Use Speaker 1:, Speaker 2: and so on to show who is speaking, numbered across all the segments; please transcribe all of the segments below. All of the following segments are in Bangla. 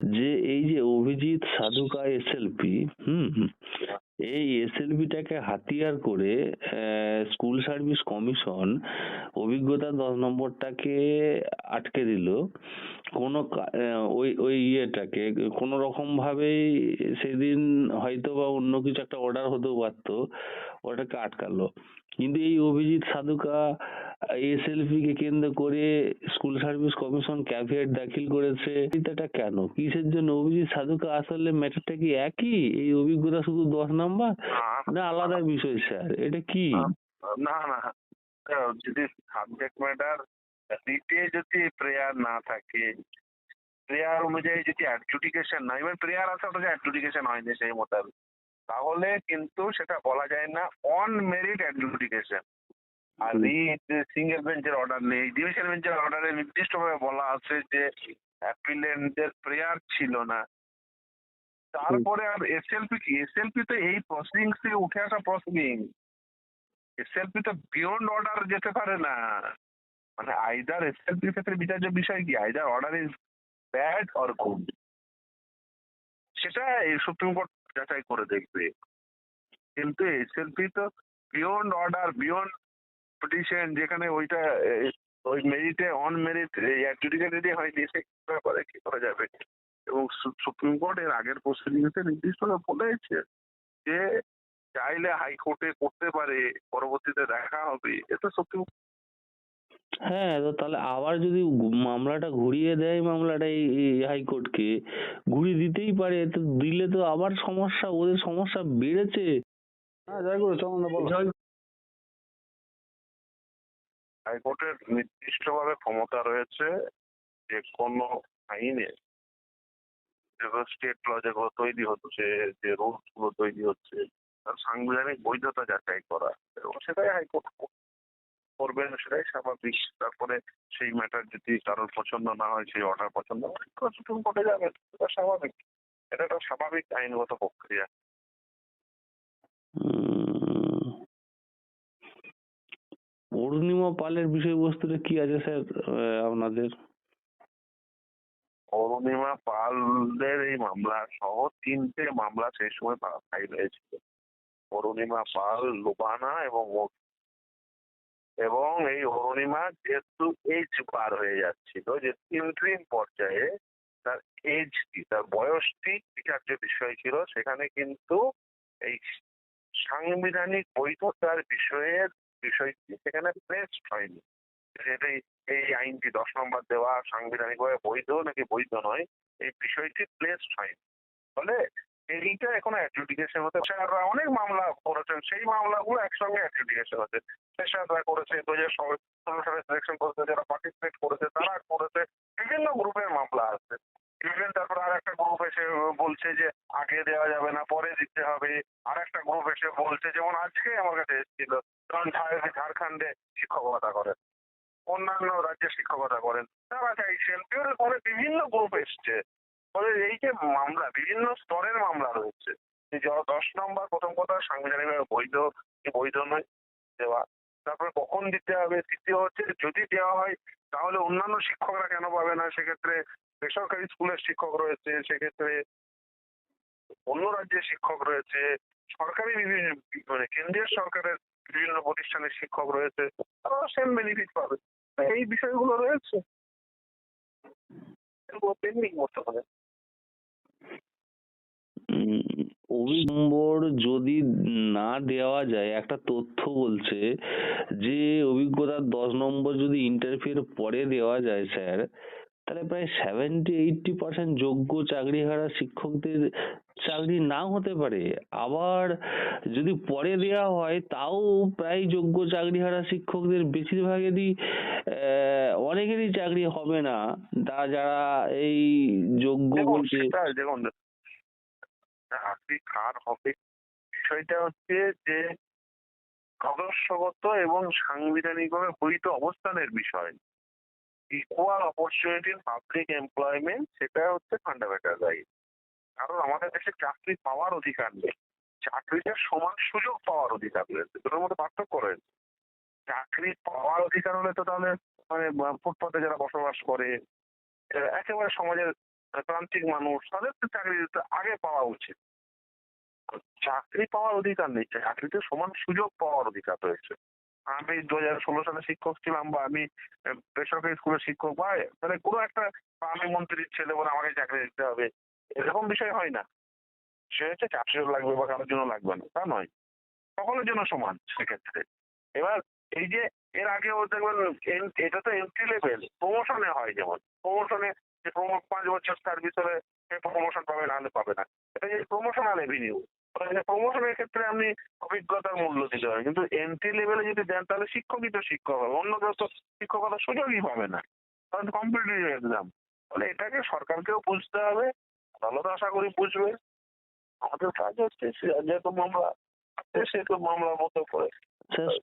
Speaker 1: যে এই যে অভিজিৎ সাধুকা এসএলপি হুম এই এসএলপিটাকে হাতিয়ার করে স্কুল সার্ভিস কমিশন অভিজ্ঞতা দশ নম্বরটাকে আটকে দিল। কোনো ওই ওই ইয়েটাকে, কোনো রকম ভাবেই সেদিন হয়তো বা অন্য কিছু একটা অর্ডার হতেও পারতো, ওটাকে আটকালো। কিন্তু এই অভিজিৎ সাধুকা এসএলপি কে কেন্দ্র করে স্কুল সার্ভিস কমিশন ক্যাভিয়েট দাখিল করেছে। এটা কেন? কিসের জন্য? অভিজিৎ সাধুকা আসলে ম্যাটারটা কি একই? এই অভিজ্ঞতা শুধু দশ নাম্বার? না, আলাদা বিষয়, স্যার। এটা কি?
Speaker 2: না না। যদি সাবজেক্ট ম্যাটার রিটে যদি প্রেয়ার না থাকে প্রেয়ার অনুযায়ী যদি অ্যাডজুডিকেশন না ইভেন প্রেয়ার আসাটা যে অ্যাডজুডিকেশন হয়নি সেই মোতাবেক তাহলে কিন্তু সেটা বলা যায় না অন মেরিট অ্যাডজুডিকেশন আর। রিট সিঙ্গেল বেঞ্চের অর্ডার নেই ডিভিশন বেঞ্চের অর্ডারে নির্দিষ্টভাবে বলা আছে যে অ্যাপিলেন্টদের প্রেয়ার ছিল না। তারপরে আর এসএলপি কি? এসএলপি তো এই প্রসিডিংস থেকে উঠে আসা প্রসিডিং এসএলপি তো বিয়ন্ড অর্ডার যেতে পারে না। মানে আইদার এসএলপির ক্ষেত্রে বিচার্য বিষয় কি? Either order is bad or good সেটা এই সুপ্রিম কোর্ট যাচাই করে দেখবে। কিন্তু এসএলপি তো বিয়ন্ড অর্ডার বিয়ন্ড পিটিশন যেখানে ওইটা এ, ওই মেরিটে অন মেরিট অ্যাডজুডিকেটেডই হয়নি সে ব্যাপারে কি করা যাবে? এবং সুপ্রিম কোর্ট এর আগের প্রসিডিংসে নির্দিষ্টভাবে বলেছে যে চাইলে হাইকোর্টে করতে পারে পরবর্তীতে দেখা হবে এটা সুপ্রিম
Speaker 1: হ্যাঁ তো তাহলে আবার যদি মামলাটা ঘুরিয়ে দেয় মামলাটা এই এই হাইকোর্টকে ঘুরিয়ে দিতেই পারে তো দিলে তো আবার সমস্যা ওদের সমস্যা বেড়েছে।
Speaker 3: হ্যাঁ জয় গুরু চন্দন বলো।
Speaker 2: হাইকোর্টের নির্দিষ্টভাবে ক্ষমতা রয়েছে যে কোনো আইনে স্টেট ল যেগুলো তৈরি হচ্ছে, যে রুলসগুলো তৈরি হচ্ছে, তার সাংবিধানিক বৈধতা যাচাই করা, এবং সেটাই হাইকোর্ট করবেন সেটাই স্বাভাবিক। তারপরে সেই ম্যাটার যদি কারোর পছন্দ না হয়, সেই অর্ডার পছন্দ সুপ্রিম কোর্টে যাবে। এটা স্বাভাবিক। এটা একটা স্বাভাবিক আইনগত প্রক্রিয়া।
Speaker 1: অরুণিমা পালের বিষয়বস্তুটা কি আছে স্যার আপনাদের?
Speaker 2: অরুণিমা পালের এই মামলা সহ তিনটে মামলা সেই সময় ফাইল হয়েছিল। অরুণিমা পাল, লোবানা এবং এবং এই অরুণিমা যেহেতু এজ পার হয়ে যাচ্ছিল, যে ইন্ট্রিম পর্যায়ে তার এজ কি, তার বয়সটি বিচার্য বিষয় ছিল, সেখানে কিন্তু এই সাংবিধানিক বৈধতার বিষয়ের বিষয়টি সেখানে প্লেসড হয়নি। যেটা এই- আইনটি দশ নম্বর দেওয়া সাংবিধানিকভাবে বৈধ নাকি বৈধ নয়, এই বিষয়টি প্লেসড হয়নি। ফলে এইটা এখনও অ্যাডজুডিকেশন হতে অনেক মামলা করেছেন, সেই মামলাগুলো একসঙ্গে অ্যাডজুডিকেশন হচ্ছে স্যাররা করেছে, দু হাজার ষোলো সালে সিলেকশন করেছে, যারা পার্টিসিপেট করেছে, তারা করেছে, বিভিন্ন গ্রুপের মামলা আছে। ইভেন তারপরে আর একটা গ্রুপ এসে বলছে যে আগে দেওয়া যাবে না, পরে দিতে হবে। আর একটা গ্রুপ এসে বলছে, যেমন আজকে আমার কাছে এসেছিল, কারণ ঝাড়খণ্ডে শিক্ষকতা করেন। অন্যান্য রাজ্যে শিক্ষকতা করেন। তারা চাইছেন পরে বিভিন্ন গ্রুপ এসছে। ফলে এই যে মামলা, বিভিন্ন স্তরের মামলা রয়েছে। দশ নম্বর, প্রথম কথা, সাংবিধানিকভাবে বৈধ বৈধ নয় দেওয়া। তারপরে কখন দিতে হবে দ্বিতীয় হচ্ছে যদি দেওয়া হয়, তাহলে অন্যান্য শিক্ষকরা কেন পাবে না? সেক্ষেত্রে বেসরকারি স্কুলের শিক্ষক রয়েছে, সেক্ষেত্রে অন্য রাজ্যের শিক্ষক রয়েছে, সরকারি বিভিন্ন মানে কেন্দ্রীয় সরকারের বিভিন্ন প্রতিষ্ঠানের শিক্ষক রয়েছে তারাও সেম বেনিফিট পাবে। এই বিষয়গুলো রয়েছে? পেন্ডিং
Speaker 1: যদি না দেওয়া যায়, একটা তথ্য বলছে যে, অভিজ্ঞতার দশ নম্বর যদি ইন্টারভিউর পরে দেওয়া যায় স্যার তাহলে প্রায় সেভেন্টি এইটটি পার্সেন্ট যোগ্য চাকরিহারা শিক্ষকদের চাকরি নাও হতে পারে। আবার যদি পরে দেওয়া হয় তাও প্রায় যোগ্য চাকরিহারা শিক্ষকদের বেশিরভাগেরই আহ, অনেকেরই চাকরি হবে না। তা যারা এই যোগ্য বলছে
Speaker 2: দেখুন চাকরি কার হবে। বিষয়টা হচ্ছে যে আদর্শগত এবং সাংবিধানিকভাবে বৈধ অবস্থানের বিষয়। ইকুয়াল অপরচুনিটি পাবলিক এমপ্লয়মেন্ট সেটা হচ্ছে ফান্ডামেন্টাল রাইট কারণ আমাদের দেশে চাকরি পাওয়ার অধিকার নেই। চাকরিতে সমান সুযোগ পাওয়ার অধিকার রয়েছে দুটোর মধ্যে পার্থক্য রয়েছে। চাকরি পাওয়ার অধিকার হলে তো তাহলে মানে ফুটপাতে যারা বসবাস করে একেবারে সমাজের প্রান্তিক মানুষ, তাদের তো চাকরি আগে পাওয়া উচিত। চাকরি পাওয়ার অধিকার নেই। চাকরিতে সমান সুযোগ পাওয়ার অধিকার রয়েছে। আমি দু হাজার ষোলো সালে শিক্ষক ছিলাম বা আমি বেসরকারি স্কুলের শিক্ষক বা মানে কোনো একটা আমি মন্ত্রীর ছেলে বলে আমাকে চাকরি দিতে হবে, এরকম বিষয় হয় না। সে হচ্ছে চাকরিও লাগবে বা কারোর জন্য লাগবে না, তা নয়। সকলের জন্য সমান সেক্ষেত্রে। এবার এই যে এর আগেও দেখবেন এটা তো এন্ট্রি লেভেল প্রমোশনে হয় যেমন। প্রমোশনে যে পাঁচ বছর সার্ভিস হলে সে প্রমোশন পাবে নাহলে পাবে না। এটা যে প্রমোশনাল রেভিনিউ প্রমোশনের ক্ষেত্রে আপনি অভিজ্ঞতার মূল্য দিতে হবে কিন্তু এন্ট্রি লেভেলে যদি দেন তাহলে শিক্ষকই তো শিক্ষক হবে। অন্য কেউ তো শিক্ষকতার সুযোগই পাবে না। কারণ কম্পিটিটিভ এক্সাম তাহলে এটাকে সরকারকেও বুঝতে হবে। আদালত আশা করি বুঝবে। আমাদের কাজ হচ্ছে যেহেতু মামলা আছে, সেহেতু মামলার মতো করে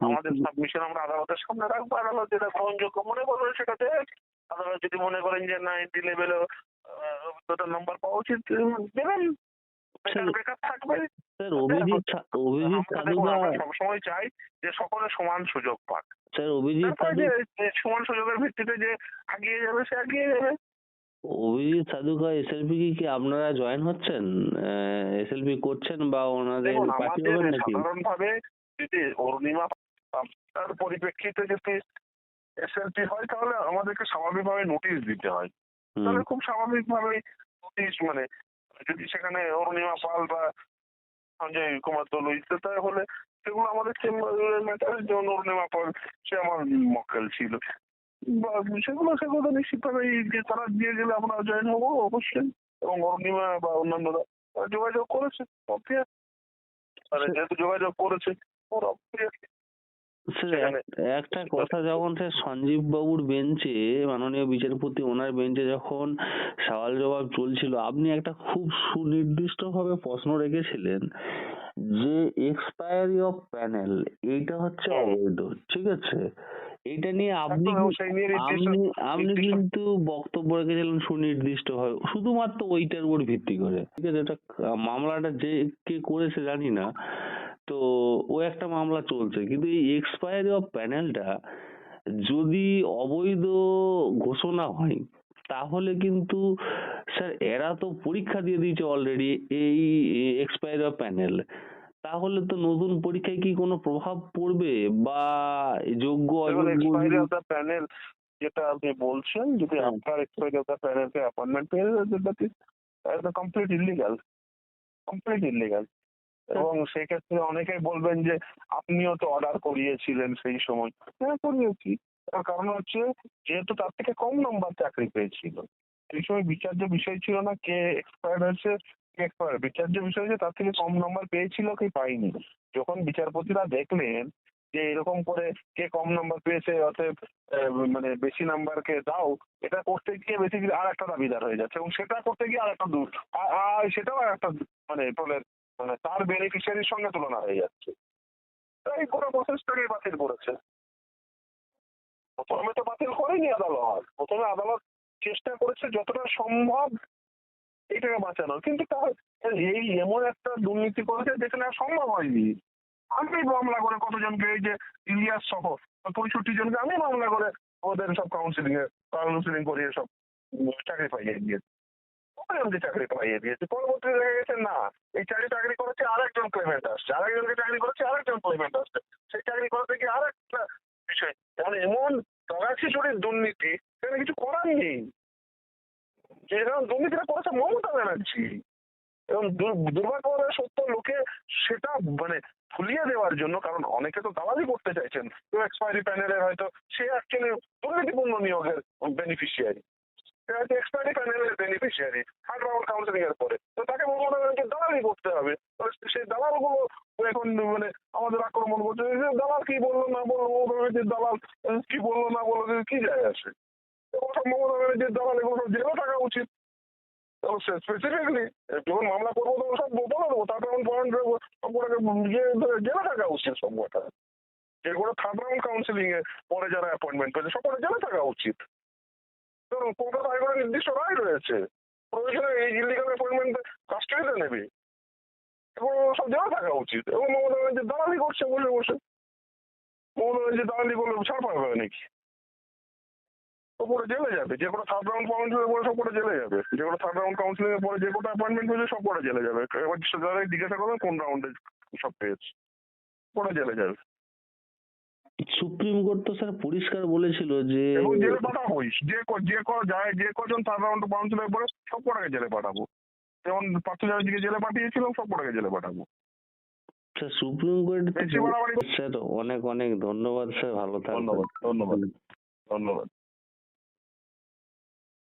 Speaker 2: আমাদের সাবমিশন আমরা আদালতের সামনে রাখব। আদালত যেটা গ্রহণযোগ্য মনে করবেন সেটা দেখ আদালত যদি মনে করেন যে না এন্ট্রি লেভেলে অভিজ্ঞতার নাম্বার পাওয়া উচিত দেবেন।
Speaker 1: স্যার- অভিজিৎ
Speaker 2: সবসময় চাই যে সকলে সমান সুযোগ পাক।
Speaker 1: স্যার অভিজিৎ
Speaker 2: সমান সুযোগের ভিত্তিতে যে আগিয়ে যাবে সে আগিয়ে যাবে।
Speaker 1: অভিজিৎ সাধুকা এসএলপি কি কি আপনারা জয়েন হচ্ছেন? এসএলপি করছেন বা ওনাদের পার্টি হবেন নাকি?
Speaker 2: সাধারণ ভাবে যদি অরুণিমা তার পরিপ্রেক্ষিতে যদি এসএলপি হয় তাহলে আমাদেরকে স্বাভাবিকভাবে নোটিশ দিতে হয়। তাহলে খুব স্বাভাবিকভাবে নোটিশ মানে যদি সেখানে অরুণিমা পাল বা সঞ্জয় কুমার দলু ইত্যাদি হলে সেগুলো আমাদের চেম্বারের ম্যাটার যেমন অরুণিমা পাল সে আমার মক্কেল ছিল। বা সেগুলো সেগুলো নিশ্চিতভাবে যে তারা দিয়ে গেলে আমরা জয়েন হব অবশ্যই। এবং অরুণিমা বা অন্যান্যরা যোগাযোগ করেছে যেহেতু যোগাযোগ করেছে ওরা
Speaker 1: একটা কথা যখন স্যার সঞ্জীব বাবুর বেঞ্চে মাননীয় বিচারপতি ওনার বেঞ্চে যখন সওয়াল জবাব চলছিল আপনি একটা খুব সুনির্দিষ্ট ভাবে প্রশ্ন রেখেছিলেন যে এক্সপায়ারি অফ প্যানেল এইটা হচ্ছে অবৈধ ঠিক আছে? এইটা নিয়ে আপনি আপনি আপনি কিন্তু বক্তব্য রেখেছিলেন সুনির্দিষ্ট ভাবে শুধুমাত্র ওইটার উপর ভিত্তি করে ঠিক আছে? এটা মামলাটা যে কে করেছে জানি না তো ও একটা মামলা চলছে। কিন্তু এই এক্সপায়ারি অফ প্যানেলটা যদি অবৈধ ঘোষণা হয় তাহলে কিন্তু স্যার এরা তো পরীক্ষা দিয়ে দিয়েছে অলরেডি এই এক্সপায়ারি অফ প্যানেল তাহলে তো নতুন পরীক্ষায় কি কোনো প্রভাব পড়বে বা যোগ্য
Speaker 2: এক্সপায়ারি অফ দ্য প্যানেল যেটা আপনি বলছেন যদি
Speaker 1: হ্যাঁ।
Speaker 2: আপনার এক্সপায়ারি অফ দ্য প্যানেলকে অ্যাপয়েন্টমেন্ট পেয়ে যাবে that is complete illegal complete illegal এবং সেক্ষেত্রে অনেকেই বলবেন যে, আপনিও তো অর্ডার করিয়েছিলেন সেই সময়। হ্যাঁ করিয়েছি। তার কারণ হচ্ছে, যেহেতু তার থেকে কম নাম্বার চাকরি পেয়েছিল। সেই সময় বিচার্য বিষয় ছিল না কে এক্সপায়ার্ড হয়েছে, কে এক্সপায়ার্ড বিচার্য বিষয় হচ্ছে, তার থেকে কম নাম্বার পেয়েছিল কি পাইনি। যখন বিচারপতিরা দেখলেন যে, এরকম করে কে কম নাম্বার পেয়েছে, অতএব মানে বেশি নাম্বারকে দাও, এটা করতে গিয়ে বেসিক্যালি আর একটা দাবিদার হয়ে যাচ্ছে এবং সেটা করতে গিয়ে আর একটা দূর আর সেটাও আর একটা মানে টোলের মানে তার বেনিফিশিয়ারির সঙ্গে তুলনা হয়ে যাচ্ছে। তাই পুরো প্রসেসটাকে বাতিল করেছে। প্রথমে তো বাতিল করেনি আদালত। প্রথমে আদালত চেষ্টা করেছে যতটা সম্ভব এটাকে বাঁচানোর। কিন্তু তার এই এমন একটা দুর্নীতি করেছে যেখানে আর সম্ভব হয়নি। আমি মামলা করে কতজনকে, এই যে ইলিয়াস সহ পঁয়ষট্টি জনকে আমি মামলা করে ওদের সব কাউন্সিলিং এ কাউন্সিলিং করিয়ে সব চাকরি পাইয়ে দিয়েছি। কতজনকে চাকরি পাইয়ে দিয়েছে। পরবর্তী দেখা গেছে, না। এই চাকরি চাকরি করেছে আরেকজন ক্লেমেন্ট আসছে। আরেকজনকে চাকরি করেছে আরেকজন ক্লেমেন্ট আসছে। সেই চাকরি করাতে গিয়ে আরেকটা বিষয় মানে এমন তগাছিচুরির দুর্নীতি, সেখানে কিছু করার নেই। যে কারণ দুর্নীতিটা করেছে মমতা ব্যানার্জি। এবং দুর- দুর্ভাগ্যবশত সত্য লোকে সেটা মানে ফুলিয়ে দেওয়ার জন্য, কারণ অনেকে তো দালালি করতে চাইছেন। কেউ এক্সপায়ারি প্যানেলের হয়তো সে অ্যাকচুয়ালি দুর্নীতিপূর্ণ নিয়োগের বেনিফিশিয়ারি এক্সপায়ারি প্যানেলের বেনিফিশিয়ারি হার্ড রাউন্ড কাউন্সিলিং এর পরে তো তাকে মমতা ব্যানার্জি দালালি করতে হবে। সেই দালালগুলো এখন মানে আমাদের আক্রমণ করছে। দালাল কি বলল না বলল, মমতা ব্যানার্জির দালাল কি বলল না বলল কি যায় আসে? এগুলো সব মমতা ব্যানার্জির দালাল এগুলো সব জেলে থাকা উচিত। স্পেসিফিকলি যখন মামলা করব তখন সব বলে দেবো। তারপর আমি পয়েন্ট সবগুলোকে ইয়ে ধরে জেলে থাকা উচিত সব কটা। যেগুলো থার্ড রাউন্ড কাউন্সিলিং এ পরে যারা অ্যাপয়েন্টমেন্ট পেয়েছে সবকটা জেলে থাকা উচিত। কারণ কলকাতা হাইকোর্টের নির্দিষ্ট রায় রয়েছে। প্রয়োজনে এই ইলিগাল অ্যাপয়েন্টমেন্ট কাস্টডিতে নেবে। এগুলো সব জেলে থাকা উচিত। এবং মমতা ব্যানার্জি দালালি করছে বসে বসে। মমতা ব্যানার্জি দালালি করলে ছাড় পাবে নাকি? ওপরে জেলে যাবে। যে কোনো থার্ড রাউন্ড কাউন্সিলের পরে সব জেলে যাবে। যে কোনো থার্ড রাউন্ড কাউন্সিলিং এর পরে যে কোনো অ্যাপয়েন্টমেন্ট হয়েছে সব করে জেলে যাবে। এবার যারা জিজ্ঞাসা করবেন কোন রাউন্ডে সব পেয়েছে। করে জেলে যাবে।
Speaker 1: সুপ্রিম কোর্ট তো স্যার পরিষ্কার বলেছিল যে
Speaker 2: এবং জেলে পাঠাবোই। যে ক- যে ক যায় যে কজন রাউন্ড কাউন্সিলের পরে সব কটাকে জেলে পাঠাবো। যেমন পার্থ চ্যাটার্জিকে জেলে পাঠিয়েছিলাম সব কটাকে জেলে পাঠাবো।
Speaker 1: স্যার সুপ্রিম কোর্ট
Speaker 2: বেশি বাড়াবাড়ি
Speaker 1: স্যার অনেক অনেক ধন্যবাদ স্যার। ভালো থাকবেন।
Speaker 2: ধন্যবাদ ধন্যবাদ ধন্যবাদ।